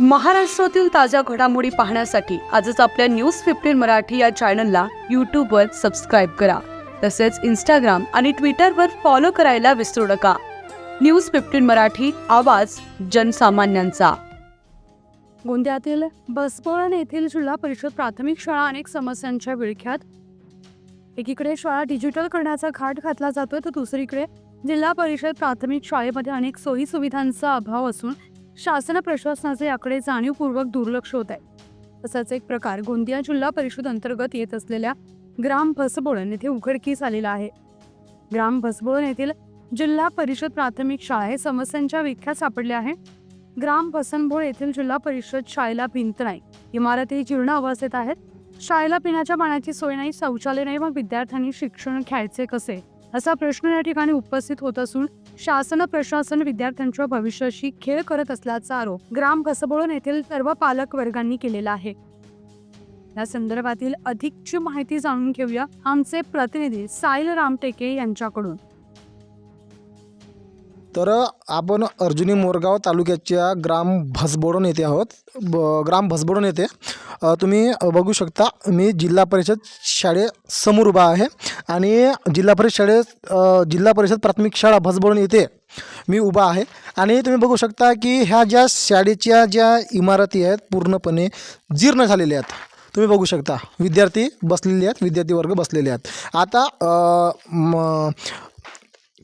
महाराष्ट्रातील ताज्या घडामोडी पाहण्यासाठी आजच आपल्या न्यूज फिफ्टीन मराठी या चॅनलला यूट्यूबवर सबस्क्राईब करा. तसेच इंस्टाग्राम आणि ट्विटरवर फॉलो करायला विसरू नका. न्यूज फिफ्टीन मराठी आवाज जनसामान्यांचा. गोंदियातील बसपळण येथील जिल्हा परिषद प्राथमिक शाळा अनेक समस्यांच्या विळख्यात. एकीकडे शाळा डिजिटल करण्याचा घाट घातला जातोय तर दुसरीकडे जिल्हा परिषद प्राथमिक शाळेमध्ये अनेक सोयी सुविधांचा अभाव असून शासन प्रशासनाचे याकडे जाणीवपूर्वक दुर्लक्ष होत आहे. तसाच एक प्रकार गोंदिया जिल्हा परिषद अंतर्गत येत असलेल्या ग्राम भसबोळण येथे उघडकीस आलेला आहे. ग्राम भसबोळण येथील जिल्हा परिषद प्राथमिक शाळा हे समस्यांच्या विख्यात सापडले आहे ग्राम भसनभोळ येथील जिल्हा परिषद शाळेला भिंत नाही. इमारती जीर्ण अवस्थेत आहेत. शाळेला पिण्याच्या पाण्याची सोय नाही शौचालय नाही मग विद्यार्थ्यांनी शिक्षण घ्यायचे कसे? असा प्रश्न या ठिकाणी उपस्थित होत असून शासन प्रशासन विद्यार्थ्यांच्या भविष्याशी खेळ करत असल्याचा आरोप ग्राम कसबोळण येथील सर्व पालक वर्गांनी केलेला आहे. या संदर्भातील अधिकची माहिती जाणून घेऊया आमचे प्रतिनिधी साईल रामटेके यांच्याकडून. तर आपण अर्जुनी मोरगाव तालुक्याच्या ग्राम भसबोडण येथे आहोत. ब ग्राम भसबोडण येथे तुम्ही बघू शकता मी जिल्हा परिषद शाळेसमोर उभा आहे आणि जिल्हा परिषद शाळेत जिल्हा परिषद प्राथमिक शाळा भसबळून येथे मी उभा आहे. आणि तुम्ही बघू शकता की ह्या ज्या शाळेच्या ज्या इमारती आहेत पूर्णपणे जीर्ण झालेल्या आहेत. तुम्ही बघू शकता विद्यार्थी बसलेले आहेत विद्यार्थी वर्ग बसलेले आहेत. आता अ, म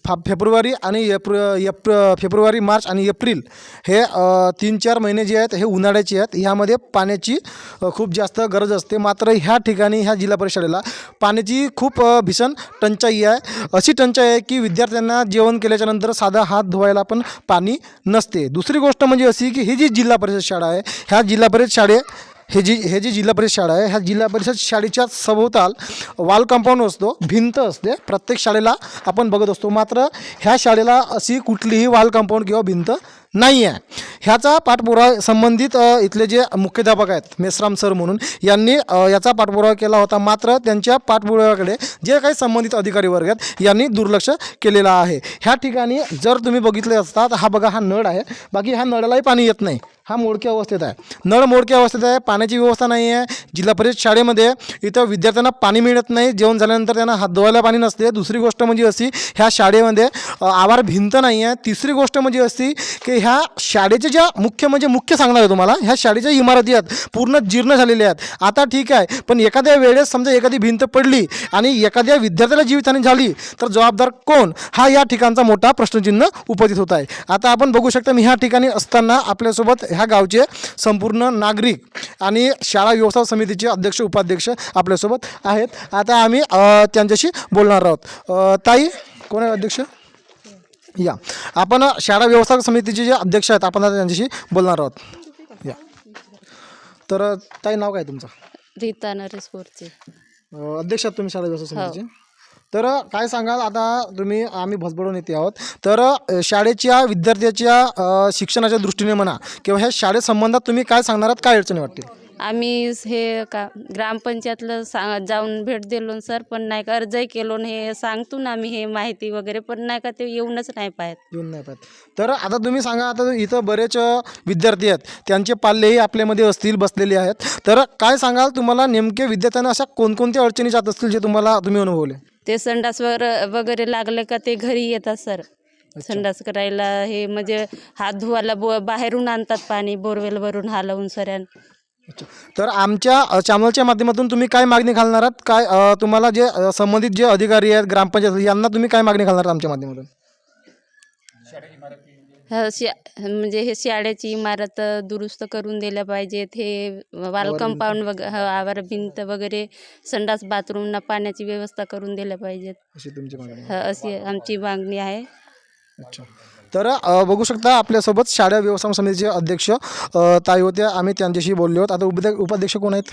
फा फेब्रुवारी आणि एप्र एप्र फेब्रुवारी मार्च आणि एप्रिल हे तीन चार महिने जे आहेत हे उन्हाळ्याचे आहेत. ह्यामध्ये पाण्याची खूप जास्त गरज असते. मात्र ह्या ठिकाणी ह्या जिल्हा परिषदेला पाण्याची खूप भीषण टंचाई आहे. अशी टंचाई आहे की विद्यार्थ्यांना जेवण केल्याच्यानंतर साधा हात धुवायला पण पाणी नसते. दुसरी गोष्ट म्हणजे अशी की ही जी जिल्हा परिषद शाळा आहे ह्या जिल्हा परिषद शाळे हे जी हे जी जिल्हा परिषद शाळा आहे ह्या जिल्हा परिषद शाळेच्या सभोवताल वाल कंपाऊंड असतो भिंत असते. प्रत्येक शाळेला आपण बघत असतो. मात्र ह्या शाळेला अशी कुठलीही वाल कंपाऊंड किंवा भिंत नाही आहे ह्याचा पाठपुरावा संबंधित इथले जे मुख्याध्यापक आहेत मेसराम सर म्हणून यांनी याचा पाठपुरावा केला होता. मात्र त्यांच्या पाठपुराव्याकडे जे काही संबंधित अधिकारी वर्ग आहेत यांनी दुर्लक्ष केलेलं आहे. ह्या ठिकाणी जर तुम्ही बघितले असतात हा बघा हा नळ आहे. बाकी ह्या नळालाही पाणी येत नाही. हा मोडक्या अवस्थेत आहे. नळ मोडक्या अवस्थेत आहे पाण्याची व्यवस्था नाही आहे जिल्हा परिषद शाळेमध्ये इथं विद्यार्थ्यांना पाणी मिळत नाही. जेवण झाल्यानंतर त्यांना हात धुवायला पाणी नसते. दुसरी गोष्ट म्हणजे अशी ह्या शाळेमध्ये आवार भिंत नाही आहे तिसरी गोष्ट म्हणजे अशी की म्हणजे ह्या शाळेच्या ज्या मुख्य म्हणजे मुख्य सांगणार आहे तुम्हाला ह्या शाळेच्या इमारती आहेत पूर्ण जीर्ण झालेल्या आहेत. आता ठीक आहे पण एखाद्या वेळेस समजा एखादी भिंत पडली आणि एखाद्या विद्यार्थ्याला जीवितहानी झाली तर जबाबदार कोण? हा या ठिकाणचा मोठा प्रश्नचिन्ह उपस्थित होत आहे. आता आपण बघू शकता मी ह्या ठिकाणी असताना आपल्यासोबत ह्या गावचे संपूर्ण नागरिक आणि शाळा व्यवस्थापन समितीचे अध्यक्ष उपाध्यक्ष आपल्यासोबत आहेत. आता आम्ही त्यांच्याशी बोलणार आहोत. ताई कोण आहे अध्यक्ष? या. आपण शाळा व्यवस्थापन समितीचे जे अध्यक्ष आहेत आपण आता त्यांच्याशी बोलणार आहोत. या. तर ताई नाव काय तुमचं? रीता नरेश बोरचे. अ, अध्यक्ष आहात तुम्ही शाळा व्यवस्थापन समितीचे? तर काय सांगाल? आता तुम्ही आम्ही भसबडून येते आहोत. तर अ, शाळेच्या विद्यार्थ्याच्या अ, शिक्षणाच्या दृष्टीने म्हणा किंवा ह्या शाळेसंबंधात तुम्ही काय सांगणार आहात? काय अडचणी वाटतील? आम्ही हे का ग्रामपंचायतला सा जाऊन भेट दिलो सर पण नाही का अर्जही केलो न हे सांगतो ना आम्ही हे माहिती वगैरे पण नाही का ते येऊनच नाही पाहत. येऊन नाही पाहत. तर आता तुम्ही सांगा आता इथं बरेच अ, विद्यार्थी आहेत. त्यांचे पाल्यही आपल्यामध्ये असतील बसलेले आहेत. तर काय सांगाल तुम्हाला नेमके विद्यार्थ्यांना अशा कोणकोणत्या अडचणी जात असतील जे तुम्हाला तुम्ही अनुभवले? ते संडास वर वगैरे लागले का ते घरी येतात सर. संडास करायला हे म्हणजे हात धुवायला बो बाहेरून आणतात पाणी बोरवेलवरून हालवून सऱ्यान तर आमच्या चॅनलच्या माध्यमातून तुम्ही काय मागणी घालणार आहात? काय तुम्हाला जे संबंधित जे अधिकारी आहेत ग्रामपंचायत यांना तुम्ही काय मागणी घालणार आमच्या माध्यमातून? ह म्हणजे हे शाळेची इमारत दुरुस्त करून दिल्या पाहिजेत. हे वाल कंपाऊंड वग ह, आवार भिंत वगैरे संडास बाथरूमना पाण्याची व्यवस्था करून दिल्या पाहिजेत. अशी आमची मागणी आहे. अच्छा. तर बघू शकता आपल्यासोबत शाळा व्यवस्थापन समितीचे अध्यक्ष ताई होत्या आम्ही त्यांच्याशी बोललो आहोत. आता उपाध्य उपाध्यक्ष कोण आहेत?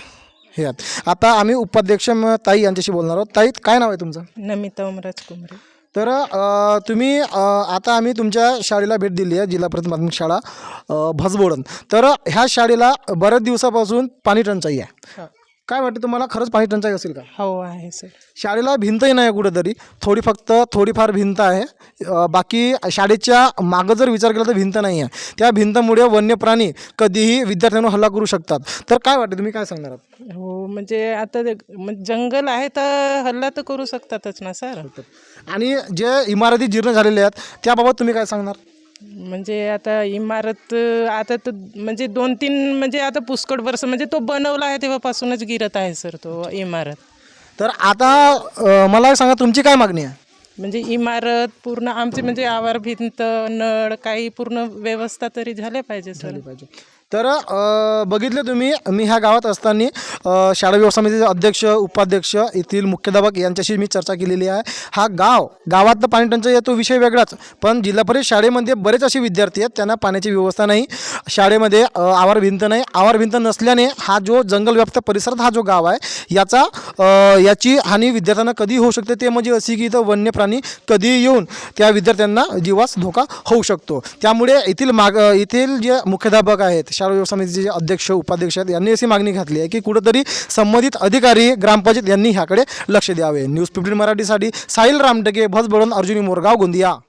हे आहेत. आता आम्ही उपाध्यक्ष ताई यांच्याशी बोलणार आहोत. ताई काय नाव आहे तुमचं? नमिता ओमराज कुमरे तर तुम्ही आता आम्ही तुमच्या शाळेला भेट दिली आहे जिल्हा प्रथम माध्यमिक शाळा अ, भसबोडण. तर ह्या शाळेला बऱ्याच दिवसापासून पाणी टंचाई आहे. काय वाटतं तुम्हाला खरंच पाणी टंचाई असेल का? हो आहे सर. शाळेला भिंतही नाही आहे कुठेतरी. थोडी फक्त थोडीफार भिंत आहे. अ, बाकी शाळेच्या मागं जर विचार केला तर भिंत नाही आहे. त्या भिंतमुळे वन्य प्राणी कधीही विद्यार्थ्यांवर हल्ला करू शकतात. तर काय वाटतं तुम्ही काय सांगणार आहात? हो म्हणजे आता ते- म्हणजे जंगल आहे तर हल्ला तर करू शकतातच ना सर. आणि जे इमारती जीर्ण झालेल्या आहेत त्याबाबत तुम्ही काय सांगणार? म्हणजे आता इमारत आता तर म्हणजे दोन तीन म्हणजे आता पुष्कळ वर्ष म्हणजे तो बनवला आहे तेव्हापासूनच गिरत आहे सर तो इमारत. तर आता अ, मला सांगा तुमची काय मागणी आहे? म्हणजे इमारत पूर्ण आमची म्हणजे आवार भिंत नळ काही पूर्ण व्यवस्था तरी झाल्या पाहिजे सर. तर बघितलं बघितले तुम्ही मी ह्या गावात असताना शाळा व्यवस्था समितीचे अध्यक्ष उपाध्यक्ष येथील मुख्याध्यापक यांच्याशी मी चर्चा केलेली आहे. हा गाव गावातलं पाणी टंचाई आहे तो विषय वेगळाच. पण जिल्हा परिषद शाळेमध्ये बरेच असे विद्यार्थी आहेत त्यांना पाण्याची व्यवस्था नाही. शाळेमध्ये आवार भिंत नाही. आवार भिंत नसल्याने हा जो जंगल व्याप्त परिसरात हा जो गाव आहे याचा याची हानी विद्यार्थ्यांना कधी होऊ शकते ते म्हणजे अशी की इथं वन्य प्राणी कधी येऊन त्या विद्यार्थ्यांना जीवास धोका होऊ शकतो. त्यामुळे येथील माग येथील जे मुख्याध्यापक आहेत शाळा व्यवस्था समितीचे जे अध्यक्ष उपाध्यक्ष आहेत यांनी अशी मागणी घातली आहे की कुठंतरी संबंधित अधिकारी ग्रामपंचायत यांनी ह्याकडे लक्ष द्यावे. न्यूज फिफ्टीन मराठीसाठी साहिल रामटके भसबळून अर्जुनी मोरगाव गोंदिया.